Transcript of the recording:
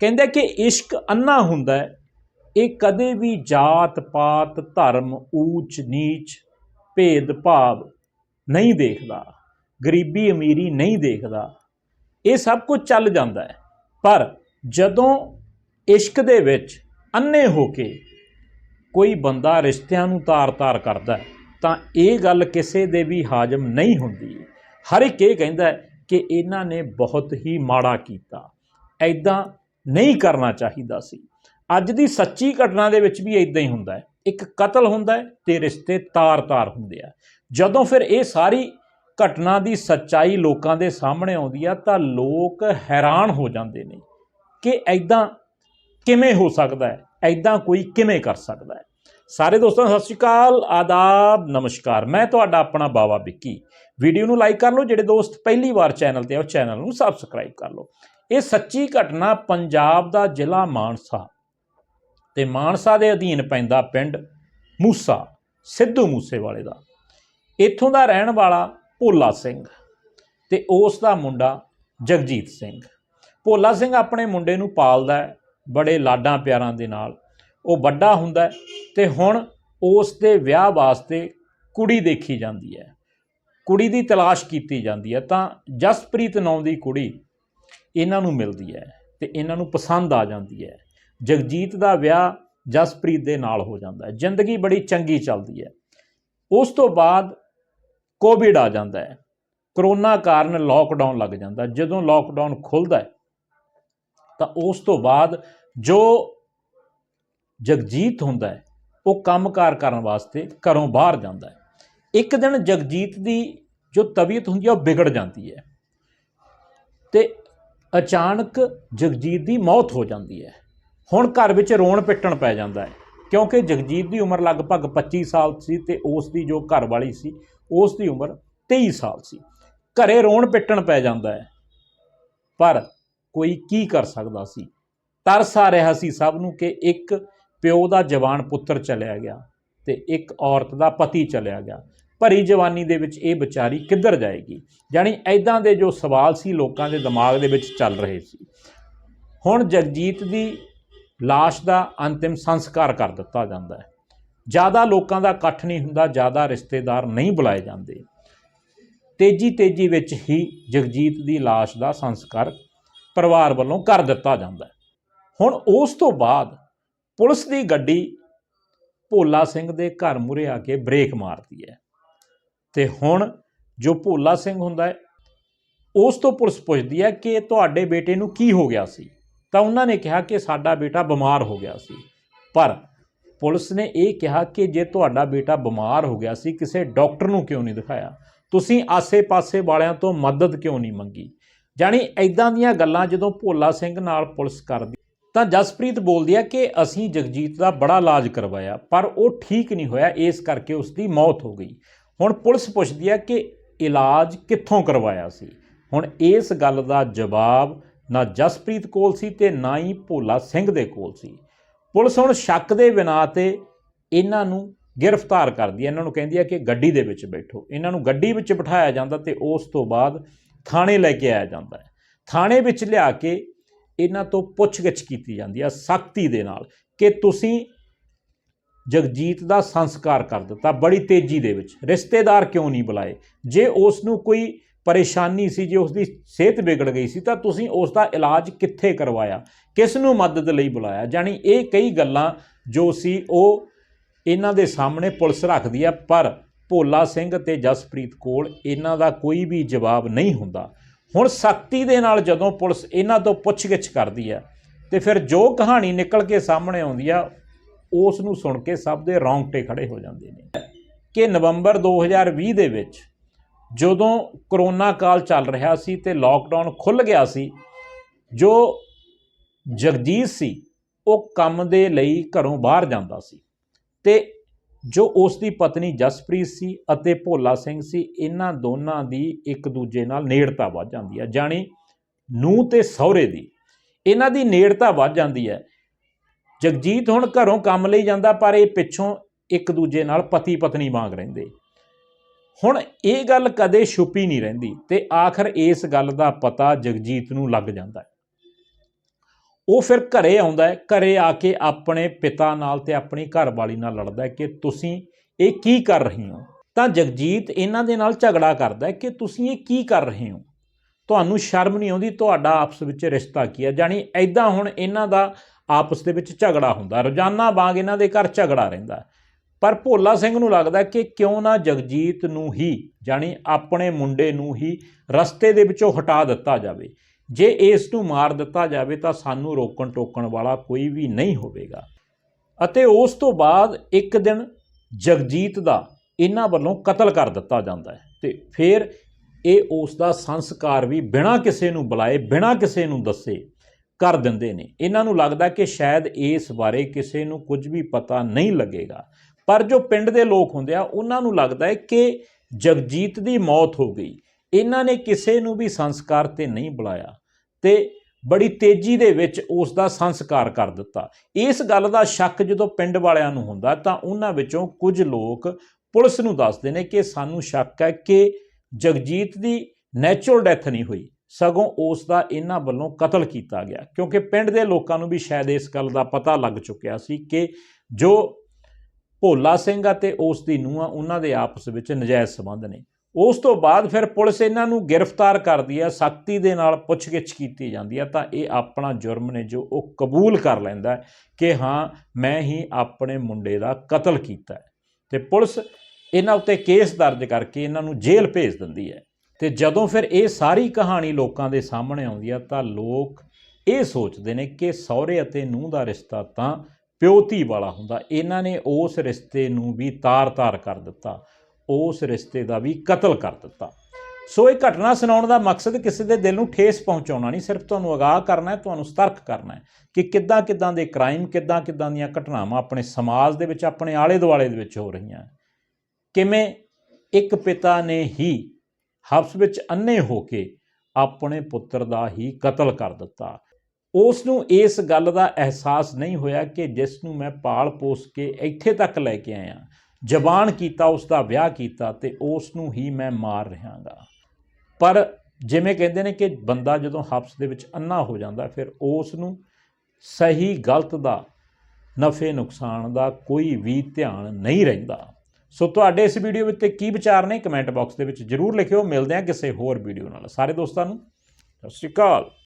ਕਹਿੰਦਾ ਕਿ ਇਸ਼ਕ ਅੰਨਾ ਹੁੰਦਾ ਹੈ, ਇਹ ਕਦੇ ਵੀ ਜਾਤ ਪਾਤ, ਧਰਮ, ਊਚ, ਨੀਚ, ਭੇਦ ਭਾਵ ਨਹੀਂ ਦੇਖਦਾ, ਗਰੀਬੀ ਅਮੀਰੀ ਨਹੀਂ ਦੇਖਦਾ। ਇਹ ਸਭ ਕੁਝ ਚੱਲ ਜਾਂਦਾ ਹੈ। ਪਰ ਜਦੋਂ ਇਸ਼ਕ ਦੇ ਵਿੱਚ ਅੰਨੇ ਹੋ ਕੇ ਕੋਈ ਬੰਦਾ ਰਿਸ਼ਤਿਆਂ ਨੂੰ ਤਾਰ-ਤਾਰ ਕਰਦਾ ਤਾਂ ਇਹ ਗੱਲ ਕਿਸੇ ਦੇ ਵੀ ਹਾਜ਼ਮ ਨਹੀਂ ਹੁੰਦੀ। ਹਰ ਇੱਕ ਇਹ ਕਹਿੰਦਾ ਕਿ ਇਹਨਾਂ ਨੇ ਬਹੁਤ ਹੀ ਮਾੜਾ ਕੀਤਾ। ਐਦਾਂ ਨਹੀਂ ਕਰਨਾ ਚਾਹੀਦਾ ਸੀ। ਅੱਜ ਦੀ ਸੱਚੀ ਘਟਨਾ ਦੇ ਵਿੱਚ ਵੀ ਇਦਾਂ ਹੀ ਹੁੰਦਾ ਹੈ। ਇੱਕ ਕਤਲ ਹੁੰਦਾ ਹੈ ਤੇ ਰਿਸ਼ਤੇ ਤਾਰ-ਤਾਰ ਹੁੰਦੇ ਆ। ਜਦੋਂ ਫਿਰ ਇਹ ਸਾਰੀ ਘਟਨਾ ਦੀ ਸੱਚਾਈ ਲੋਕਾਂ ਦੇ ਸਾਹਮਣੇ ਆਉਂਦੀ ਆ, ਤਾਂ ਲੋਕ ਹੈਰਾਨ ਹੋ ਜਾਂਦੇ ਨੇ ਕਿ ਐਦਾਂ ਕਿਵੇਂ ਹੋ ਸਕਦਾ ਹੈ? ਐਦਾਂ ਕੋਈ ਕਿਵੇਂ ਕਰ ਸਕਦਾ ਹੈ? ਸਾਰੇ ਦੋਸਤਾਂ, ਸਤਿ ਸ਼੍ਰੀ ਅਕਾਲ, ਆਦਾਬ, ਨਮਸਕਾਰ। ਮੈਂ ਤੁਹਾਡਾ ਆਪਣਾ ਬਾਵਾ ਵਿੱਕੀ। ਵੀਡੀਓ ਨੂੰ ਲਾਈਕ ਕਰ ਲਓ, ਜਿਹੜੇ ਦੋਸਤ ਪਹਿਲੀ ਵਾਰ ਚੈਨਲ ਤੇ ਆ, ਉਹ ਚੈਨਲ ਨੂੰ ਸਬਸਕ੍ਰਾਈਬ ਕਰ ਲਓ। ਇਹ ਸੱਚੀ ਘਟਨਾ ਪੰਜਾਬ ਦਾ ਜ਼ਿਲ੍ਹਾ ਮਾਨਸਾ ਤੇ ਮਾਨਸਾ ਦੇ ਅਧੀਨ ਪੈਂਦਾ ਪਿੰਡ ਮੂਸਾ, ਸਿੱਧੂ ਮੂਸੇਵਾਲੇ ਦਾ। ਇੱਥੋਂ ਦਾ ਰਹਿਣ ਵਾਲਾ ਭੋਲਾ ਸਿੰਘ ਤੇ ਉਸ ਦਾ ਮੁੰਡਾ ਜਗਜੀਤ ਸਿੰਘ। ਭੋਲਾ ਸਿੰਘ ਆਪਣੇ ਮੁੰਡੇ ਨੂੰ ਪਾਲਦਾ ਹੈ, ਬੜੇ ਲਾਡਾਂ ਪਿਆਰਾਂ ਦੇ ਨਾਲ। ਉਹ ਵੱਡਾ ਹੁੰਦਾ ਹੈ ਤੇ ਹੁਣ ਉਸ ਦੇ ਵਿਆਹ ਵਾਸਤੇ ਕੁੜੀ ਦੇਖੀ ਜਾਂਦੀ ਹੈ। ਕੁੜੀ ਦੀ ਤਲਾਸ਼ ਕੀਤੀ ਜਾਂਦੀ ਹੈ ਤਾਂ ਜਸਪ੍ਰੀਤ ਨਾਂ ਦੀ ਕੁੜੀ ਇਹਨਾਂ ਨੂੰ ਮਿਲਦੀ ਹੈ ਤੇ ਇਹਨਾਂ ਨੂੰ ਪਸੰਦ ਆ ਜਾਂਦੀ ਹੈ। ਜਗਜੀਤ ਦਾ ਵਿਆਹ ਜਸਪ੍ਰੀਤ ਦੇ ਨਾਲ ਹੋ ਜਾਂਦਾ ਹੈ। ਜ਼ਿੰਦਗੀ ਬੜੀ ਚੰਗੀ ਚੱਲਦੀ ਹੈ। ਉਸ ਤੋਂ ਬਾਅਦ ਕੋਵਿਡ ਆ ਜਾਂਦਾ ਹੈ। ਕਰੋਨਾ ਕਾਰਨ ਲੋਕਡਾਊਨ ਲੱਗ ਜਾਂਦਾ ਜਦੋਂ ਲੋਕਡਾਊਨ ਖੁੱਲਦਾ ਹੈ ਤਾਂ ਉਸ ਤੋਂ ਬਾਅਦ ਜੋ ਜਗਜੀਤ ਹੁੰਦਾ ਹੈ, ਉਹ ਕੰਮਕਾਰ ਕਰਨ ਵਾਸਤੇ ਘਰੋਂ ਬਾਹਰ ਜਾਂਦਾ ਹੈ। ਇੱਕ ਦਿਨ ਜਗਜੀਤ ਦੀ ਜੋ ਤਬੀਅਤ ਹੁੰਦੀ ਹੈ, ਉਹ ਵਿਗੜ ਜਾਂਦੀ ਹੈ ਤੇ ਅਚਾਨਕ ਜਗਜੀਤ ਦੀ ਮੌਤ ਹੋ ਜਾਂਦੀ ਹੈ। ਹੁਣ ਘਰ ਵਿੱਚ ਰੋਣ ਪਿੱਟਣ ਪੈ ਜਾਂਦਾ ਹੈ, ਕਿਉਂਕਿ ਜਗਜੀਤ ਦੀ ਉਮਰ ਲਗਭਗ 25 ਸਾਲ ਸੀ ਤੇ ਉਸ ਦੀ ਜੋ ਘਰ ਵਾਲੀ ਸੀ, ਉਸ ਦੀ ਉਮਰ 23 ਸਾਲ ਸੀ। ਘਰੇ ਰੋਣ ਪਿੱਟਣ ਪੈ ਜਾਂਦਾ ਹੈ, ਪਰ ਕੋਈ ਕੀ ਕਰ ਸਕਦਾ ਸੀ? ਤਰਸ ਆ ਰਿਹਾ ਸੀ ਸਭ ਨੂੰ ਕਿ ਇੱਕ ਪਿਓ ਦਾ ਜਵਾਨ ਪੁੱਤਰ ਚਲਿਆ ਗਿਆ ਤੇ ਇੱਕ ਔਰਤ ਦਾ ਪਤੀ ਚਲਿਆ ਗਿਆ। ਭਰੀ ਜਵਾਨੀ ਦੇ ਵਿੱਚ ਇਹ ਵਿਚਾਰੀ ਕਿੱਧਰ ਜਾਏਗੀ? ਯਾਨੀ ਐਦਾਂ ਦੇ ਜੋ ਸਵਾਲ ਸੀ ਲੋਕਾਂ ਦੇ ਦਿਮਾਗ ਦੇ ਵਿੱਚ ਚੱਲ ਰਹੇ ਸੀ। ਹੁਣ ਜਗਜੀਤ ਦੀ ਲਾਸ਼ ਦਾ ਅੰਤਿਮ ਸੰਸਕਾਰ ਕਰ ਦਿੱਤਾ ਜਾਂਦਾ ਹੈ। ਜ਼ਿਆਦਾ ਲੋਕਾਂ ਦਾ ਇਕੱਠ ਨਹੀਂ ਹੁੰਦਾ, ਜ਼ਿਆਦਾ ਰਿਸ਼ਤੇਦਾਰ ਨਹੀਂ ਬੁਲਾਏ ਜਾਂਦੇ। ਤੇਜੀ ਤੇਜੀ ਵਿੱਚ ਹੀ ਜਗਜੀਤ ਦੀ ਲਾਸ਼ ਦਾ ਸੰਸਕਾਰ ਪਰਿਵਾਰ ਵੱਲੋਂ ਕਰ ਦਿੱਤਾ ਜਾਂਦਾ ਹੈ। ਹੁਣ ਉਸ ਤੋਂ ਬਾਅਦ ਪੁਲਿਸ ਦੀ ਗੱਡੀ ਭੋਲਾ ਸਿੰਘ ਦੇ ਘਰ ਮੁਰੇ ਆ ਕੇ ਬ੍ਰੇਕ ਮਾਰਦੀ ਹੈ। ਤੇ ਹੁਣ ਜੋ ਭੋਲਾ ਸਿੰਘ ਹੁੰਦਾ ਹੈ, ਉਸ ਤੋਂ ਪੁਲਿਸ ਪੁੱਛਦੀ ਹੈ ਕਿ ਤੁਹਾਡੇ ਬੇਟੇ ਨੂੰ ਕੀ ਹੋ ਗਿਆ ਸੀ? ਤਾਂ ਉਹਨਾਂ ਨੇ ਕਿਹਾ ਕਿ ਸਾਡਾ ਬੇਟਾ ਬਿਮਾਰ ਹੋ ਗਿਆ ਸੀ। ਪਰ ਪੁਲਿਸ ਨੇ ਇਹ ਕਿਹਾ ਕਿ ਜੇ ਤੁਹਾਡਾ ਬੇਟਾ ਬਿਮਾਰ ਹੋ ਗਿਆ ਸੀ, ਕਿਸੇ ਡਾਕਟਰ ਨੂੰ ਕਿਉਂ ਨਹੀਂ ਦਿਖਾਇਆ? ਤੁਸੀਂ ਆਸੇ-ਪਾਸੇ ਵਾਲਿਆਂ ਤੋਂ ਮਦਦ ਕਿਉਂ ਨਹੀਂ ਮੰਗੀ? ਜਾਣੀ ਐਦਾਂ ਦੀਆਂ ਗੱਲਾਂ ਜਦੋਂ ਭੋਲਾ ਸਿੰਘ ਨਾਲ ਪੁਲਿਸ ਕਰਦੀ ਤਾਂ ਜਸਪ੍ਰੀਤ ਬੋਲਦੀ ਹੈ ਕਿ ਅਸੀਂ ਜਗਜੀਤ ਦਾ ਬੜਾ ਇਲਾਜ ਕਰਵਾਇਆ, ਪਰ ਉਹ ਠੀਕ ਨਹੀਂ ਹੋਇਆ, ਇਸ ਕਰਕੇ ਉਸ ਦੀ ਮੌਤ ਹੋ ਗਈ। ਹੁਣ ਪੁਲਿਸ ਪੁੱਛਦੀ ਹੈ ਕਿ ਇਲਾਜ ਕਿੱਥੋਂ ਕਰਵਾਇਆ ਸੀ? ਹੁਣ ਇਸ ਗੱਲ ਦਾ ਜਵਾਬ ਨਾ ਜਸਪ੍ਰੀਤ ਕੋਲ ਸੀ ਤੇ ਨਾ ਹੀ ਭੋਲਾ ਸਿੰਘ ਦੇ ਕੋਲ ਸੀ। ਪੁਲਿਸ ਹੁਣ ਸ਼ੱਕ ਦੇ ਬਿਨਾਂ ਤੇ ਇਹਨਾਂ ਨੂੰ ਗ੍ਰਿਫਤਾਰ ਕਰਦੀ ਹੈ ਇਹਨਾਂ ਨੂੰ ਕਹਿੰਦੀ ਹੈ ਕਿ ਗੱਡੀ ਦੇ ਵਿੱਚ ਬੈਠੋ। ਇਹਨਾਂ ਨੂੰ ਗੱਡੀ ਵਿੱਚ ਬਿਠਾਇਆ ਜਾਂਦਾ ਤੇ ਉਸ ਤੋਂ ਬਾਅਦ ਥਾਣੇ ਲੈ ਕੇ ਆਇਆ ਜਾਂਦਾ ਹੈ। ਥਾਣੇ ਵਿੱਚ ਲਿਆ ਕੇ ਇਹਨਾਂ ਤੋਂ ਪੁੱਛਗਿੱਛ ਕੀਤੀ ਜਾਂਦੀ ਹੈ ਸਖਤੀ ਦੇ ਨਾਲ ਕਿ ਤੁਸੀਂ ਜਗਜੀਤ ਦਾ ਸੰਸਕਾਰ ਕਰ ਦਿੱਤਾ ਬੜੀ ਤੇਜ਼ੀ ਦੇ ਵਿੱਚ। ਰਿਸ਼ਤੇਦਾਰ ਕਿਉਂ ਨਹੀਂ ਬੁਲਾਏ? ਜੇ ਉਸ ਨੂੰ ਕੋਈ ਪਰੇਸ਼ਾਨੀ ਸੀ, ਜੇ ਉਸ ਦੀ ਸਿਹਤ ਵਿਗੜ ਗਈ ਸੀ, ਤਾਂ ਤੁਸੀਂ ਉਸ ਦਾ ਇਲਾਜ ਕਿੱਥੇ ਕਰਵਾਇਆ? ਕਿਸ ਨੂੰ ਮਦਦ ਲਈ ਬੁਲਾਇਆ? ਜਾਨੀ ਇਹ ਕਈ ਗੱਲਾਂ ਜੋ ਸੀ, ਉਹ ਇਹਨਾਂ ਦੇ ਸਾਹਮਣੇ ਪੁਲਿਸ ਰੱਖਦੀ ਹੈ ਪਰ ਭੋਲਾ ਸਿੰਘ ਤੇ ਜਸਪ੍ਰੀਤ ਕੋਲ ਇਹਨਾਂ ਦਾ ਕੋਈ ਵੀ ਜਵਾਬ ਨਹੀਂ ਹੁੰਦਾ। ਹੁਣ ਸਖਤੀ ਦੇ ਨਾਲ ਜਦੋਂ ਪੁਲਿਸ ਇਹਨਾਂ ਤੋਂ ਪੁੱਛਗਿੱਛ ਕਰਦੀ ਹੈ ਤੇ ਫਿਰ ਜੋ ਕਹਾਣੀ ਨਿਕਲ ਕੇ ਸਾਹਮਣੇ ਆਉਂਦੀ ਆ, ਉਸ ਨੂੰ ਸੁਣ ਕੇ ਸਭ ਦੇ ਰੌਂਗਟੇ ਖੜੇ ਹੋ ਜਾਂਦੇ ਨੇ। ਕਿ ਨਵੰਬਰ 2020 ਦੇ ਵਿੱਚ ਜਦੋਂ ਕਰੋਨਾ ਕਾਲ ਚੱਲ ਰਿਹਾ ਸੀ ਤੇ ਲਾਕਡਾਊਨ ਖੁੱਲ ਗਿਆ ਸੀ, ਜੋ ਜਗਜੀਤ ਸੀ, ਉਹ ਕੰਮ ਦੇ ਲਈ ਘਰੋਂ ਬਾਹਰ ਜਾਂਦਾ ਸੀ। ਤੇ ਜੋ ਉਸ ਦੀ ਪਤਨੀ ਜਸਪ੍ਰੀਤ ਸੀ ਅਤੇ ਭੋਲਾ ਸਿੰਘ ਸੀ, ਇਹਨਾਂ ਦੋਨਾਂ ਦੀ ਇੱਕ ਦੂਜੇ ਨਾਲ ਨੇੜਤਾ ਵੱਧ ਜਾਂਦੀ ਹੈ। ਜਾਣੀ ਨੂੰ ਤੇ ਸਹੁਰੇ ਦੀ। ਇਹਨਾਂ ਦੀ ਨੇੜਤਾ ਵੱਧ ਜਾਂਦੀ ਹੈ। ਜਗਜੀਤ ਹੁਣ ਘਰੋਂ ਕੰਮ ਲਈ ਜਾਂਦਾ, ਪਰ ਇਹ ਪਿੱਛੋਂ ਇੱਕ ਦੂਜੇ ਨਾਲ ਪਤੀ ਪਤਨੀ ਵਾਂਗ ਰਹਿੰਦੇ। ਹੁਣ ਇਹ ਗੱਲ ਕਦੇ ਛੁਪੀ ਨਹੀਂ ਰਹਿੰਦੀ ਤੇ ਆਖਰ ਇਸ ਗੱਲ ਦਾ ਪਤਾ ਜਗਜੀਤ ਨੂੰ ਲੱਗ ਜਾਂਦਾ ਹੈ। ਉਹ ਫਿਰ ਘਰੇ ਆਉਂਦਾ ਹੈ, ਘਰੇ ਆ ਕੇ ਆਪਣੇ ਪਿਤਾ ਨਾਲ ਤੇ ਆਪਣੀ ਘਰਵਾਲੀ ਨਾਲ ਲੜਦਾ ਹੈ ਕਿ ਤੁਸੀਂ ਇਹ ਕੀ ਕਰ ਰਹੇ ਹੋ? ਤਾਂ ਜਗਜੀਤ ਇਹਨਾਂ ਦੇ ਨਾਲ ਝਗੜਾ ਕਰਦਾ ਹੈ ਕਿ ਤੁਸੀਂ ਇਹ ਕੀ ਕਰ ਰਹੇ ਹੋ? ਤੁਹਾਨੂੰ ਸ਼ਰਮ ਨਹੀਂ ਆਉਂਦੀ? ਤੁਹਾਡਾ ਆਪਸ ਵਿੱਚ ਰਿਸ਼ਤਾ ਕੀ ਹੈ? ਜਾਨੀ ਐਦਾਂ ਹੁਣ ਇਹਨਾਂ ਦਾ ਆਪਸ ਦੇ ਵਿੱਚ ਝਗੜਾ ਹੁੰਦਾ। ਰੋਜ਼ਾਨਾ ਵਾਂਗ ਇਹਨਾਂ ਦੇ ਘਰ ਝਗੜਾ ਰਹਿੰਦਾ ਪਰ ਭੋਲਾ ਸਿੰਘ ਨੂੰ ਲੱਗਦਾ ਕਿ ਕਿਉਂ ਨਾ ਜਗਜੀਤ ਨੂੰ ਹੀ ਜਾਨੀ ਆਪਣੇ ਮੁੰਡੇ ਨੂੰ ਹੀ ਰਸਤੇ ਦੇ ਵਿੱਚੋਂ ਹਟਾ ਦਿੱਤਾ ਜਾਵੇ। ਜੇ ਇਸ ਨੂੰ ਮਾਰ ਦਿੱਤਾ ਜਾਵੇ ਤਾਂ ਸਾਨੂੰ ਰੋਕਣ ਟੋਕਣ ਵਾਲਾ ਕੋਈ ਵੀ ਨਹੀਂ ਹੋਵੇਗਾ। ਅਤੇ ਉਸ ਤੋਂ ਬਾਅਦ ਇੱਕ ਦਿਨ ਜਗਜੀਤ ਦਾ ਇਹਨਾਂ ਵੱਲੋਂ ਕਤਲ ਕਰ ਦਿੱਤਾ ਜਾਂਦਾ ਹੈ ਤੇ ਫਿਰ ਇਹ ਉਸ ਦਾ ਸੰਸਕਾਰ ਵੀ ਬਿਨਾਂ ਕਿਸੇ ਨੂੰ ਬੁਲਾਏ, ਬਿਨਾਂ ਕਿਸੇ ਨੂੰ ਦੱਸੇ ਕਰ ਦਿੰਦੇ ਨੇ। ਇਹਨਾਂ ਨੂੰ ਲੱਗਦਾ ਕਿ ਸ਼ਾਇਦ ਇਸ ਬਾਰੇ ਕਿਸੇ ਨੂੰ ਕੁਝ ਵੀ ਪਤਾ ਨਹੀਂ ਲੱਗੇਗਾ। ਪਰ ਜੋ ਪਿੰਡ ਦੇ ਲੋਕ ਹੁੰਦੇ ਆ, ਉਹਨਾਂ ਨੂੰ ਲੱਗਦਾ ਹੈ ਕਿ ਜਗਜੀਤ ਦੀ ਮੌਤ ਹੋ ਗਈ। ਇਹਨਾਂ ਨੇ ਕਿਸੇ ਨੂੰ ਵੀ ਸੰਸਕਾਰ ਤੇ ਨਹੀਂ ਬੁਲਾਇਆ ਤੇ ਬੜੀ ਤੇਜ਼ੀ ਦੇ ਵਿੱਚ ਉਸ ਦਾ ਸੰਸਕਾਰ ਕਰ ਦਿੱਤਾ। ਇਸ ਗੱਲ ਦਾ ਸ਼ੱਕ ਜਦੋਂ ਪਿੰਡ ਵਾਲਿਆਂ ਨੂੰ ਹੁੰਦਾ ਤਾਂ ਉਹਨਾਂ ਵਿੱਚੋਂ ਕੁਝ ਲੋਕ ਪੁਲਿਸ ਨੂੰ ਦੱਸਦੇ ਨੇ ਕਿ ਸਾਨੂੰ ਸ਼ੱਕ ਹੈ ਕਿ ਜਗਜੀਤ ਦੀ ਨੈਚੁਰਲ ਡੈਥ ਨਹੀਂ ਹੋਈ। ਸਗੋਂ ਉਸ ਦਾ ਇਹਨਾਂ ਵੱਲੋਂ ਕਤਲ ਕੀਤਾ ਗਿਆ ਕਿਉਂਕਿ ਪਿੰਡ ਦੇ ਲੋਕਾਂ ਨੂੰ ਵੀ ਸ਼ਾਇਦ ਇਸ ਗੱਲ ਦਾ ਪਤਾ ਲੱਗ ਚੁੱਕਿਆ ਸੀ ਕਿ ਜੋ ਭੋਲਾ ਸਿੰਘ ਅਤੇ ਉਸ ਦੀ ਨੂੰਹ ਉਹਨਾਂ ਦੇ ਆਪਸ ਵਿੱਚ ਨਜਾਇਜ਼ ਸੰਬੰਧ ਨੇ। ਉਸ ਤੋਂ ਬਾਅਦ ਫਿਰ ਪੁਲਿਸ ਇਹਨਾਂ ਨੂੰ ਗ੍ਰਿਫਤਾਰ ਕਰਦੀ ਹੈ, ਸਖਤੀ ਦੇ ਨਾਲ ਪੁੱਛਗਿੱਛ ਕੀਤੀ ਜਾਂਦੀ ਹੈ, ਤਾਂ ਇਹ ਆਪਣਾ ਜੁਰਮ ਨੇ ਜੋ ਉਹ ਕਬੂਲ ਕਰ ਲੈਂਦਾ ਕਿ ਹਾਂ, ਮੈਂ ਹੀ ਆਪਣੇ ਮੁੰਡੇ ਦਾ ਕਤਲ ਕੀਤਾ ਹੈ। ਤੇ ਪੁਲਿਸ ਇਹਨਾਂ ਉੱਤੇ ਕੇਸ ਦਰਜ ਕਰਕੇ ਇਹਨਾਂ ਨੂੰ ਜੇਲ੍ਹ ਭੇਜ ਦਿੰਦੀ ਹੈ। ਤੇ ਜਦੋਂ ਫਿਰ ਇਹ ਸਾਰੀ ਕਹਾਣੀ ਲੋਕਾਂ ਦੇ ਸਾਹਮਣੇ ਆਉਂਦੀ ਹੈ, ਤਾਂ ਲੋਕ ਇਹ ਸੋਚਦੇ ਨੇ ਕਿ ਸਹੁਰੇ ਅਤੇ ਨੂੰਹ ਦਾ ਰਿਸ਼ਤਾ ਤਾਂ ਪਿਓਤੀ ਵਾਲਾ ਹੁੰਦਾ। ਇਹਨਾਂ ਨੇ ਉਸ ਰਿਸ਼ਤੇ ਨੂੰ ਵੀ ਤਾਰ-ਤਾਰ ਕਰ ਦਿੱਤਾ। ਉਸ ਰਿਸ਼ਤੇ ਦਾ ਵੀ ਕਤਲ ਕਰ ਦਿੱਤਾ। ਸੋ ਇਹ ਘਟਨਾ ਸੁਣਾਉਣ ਦਾ ਮਕਸਦ ਕਿਸੇ ਦੇ ਦਿਲ ਨੂੰ ਠੇਸ ਪਹੁੰਚਾਉਣਾ ਨਹੀਂ, ਸਿਰਫ ਤੁਹਾਨੂੰ ਅਗਾਹ ਕਰਨਾ ਹੈ, ਤੁਹਾਨੂੰ ਸਤਰਕ ਕਰਨਾ ਹੈ ਕਿ ਕਿੱਦਾਂ ਕਿੱਦਾਂ ਦੇ ਕ੍ਰਾਈਮ ਕਿੱਦਾਂ ਕਿੱਦਾਂ ਦੀਆਂ ਘਟਨਾਵਾਂ ਆਪਣੇ ਸਮਾਜ ਦੇ ਵਿੱਚ, ਆਪਣੇ ਆਲੇ ਦੁਆਲੇ ਦੇ ਵਿੱਚ ਹੋ ਰਹੀਆਂ ਕਿਵੇਂ ਇੱਕ ਪਿਤਾ ਨੇ ਹੀ ਹਬਸ ਵਿੱਚ ਅੰਨੇ ਹੋ ਕੇ ਆਪਣੇ ਪੁੱਤਰ ਦਾ ਹੀ ਕਤਲ ਕਰ ਦਿੱਤਾ। ਉਸ ਨੂੰ ਇਸ ਗੱਲ ਦਾ ਅਹਿਸਾਸ ਨਹੀਂ ਹੋਇਆ ਕਿ ਜਿਸ ਨੂੰ ਮੈਂ ਪਾਲ ਪੋਸ ਕੇ ਇੱਥੇ ਤੱਕ ਲੈ ਕੇ ਆਇਆ। ਜ਼ਬਾਨ ਕੀਤਾ ਉਸ ਦਾ ਵਿਆਹ ਕੀਤਾ ਤੇ ਉਸ ਨੂੰ ਹੀ ਮੈਂ ਮਾਰ ਰਹਾਂਗਾ। ਪਰ ਜਿਵੇਂ ਕਹਿੰਦੇ ਨੇ ਕਿ ਬੰਦਾ ਜਦੋਂ ਹਬਸ ਦੇ ਵਿੱਚ ਅੰਨਾ ਹੋ ਜਾਂਦਾ, ਫਿਰ ਉਸ ਨੂੰ ਸਹੀ ਗਲਤ ਦਾ, ਨਫੇ ਨੁਕਸਾਨ ਦਾ ਕੋਈ ਵੀ ਧਿਆਨ ਨਹੀਂ ਰਹਿੰਦਾ। ਸੋ ਤੁਹਾਡੇ ਇਸ ਵੀਡੀਓ ਵਿੱਚ ਕੀ ਵਿਚਾਰ ਨੇ, ਕਮੈਂਟ ਬਾਕਸ ਦੇ ਵਿੱਚ ਜਰੂਰ ਲਿਖਿਓ। ਮਿਲਦੇ ਹਾਂ ਕਿਸੇ ਹੋਰ ਵੀਡੀਓ ਨਾਲ। ਸਾਰੇ ਦੋਸਤਾਂ ਨੂੰ, ਸਤਿ ਸ਼੍ਰੀ ਅਕਾਲ।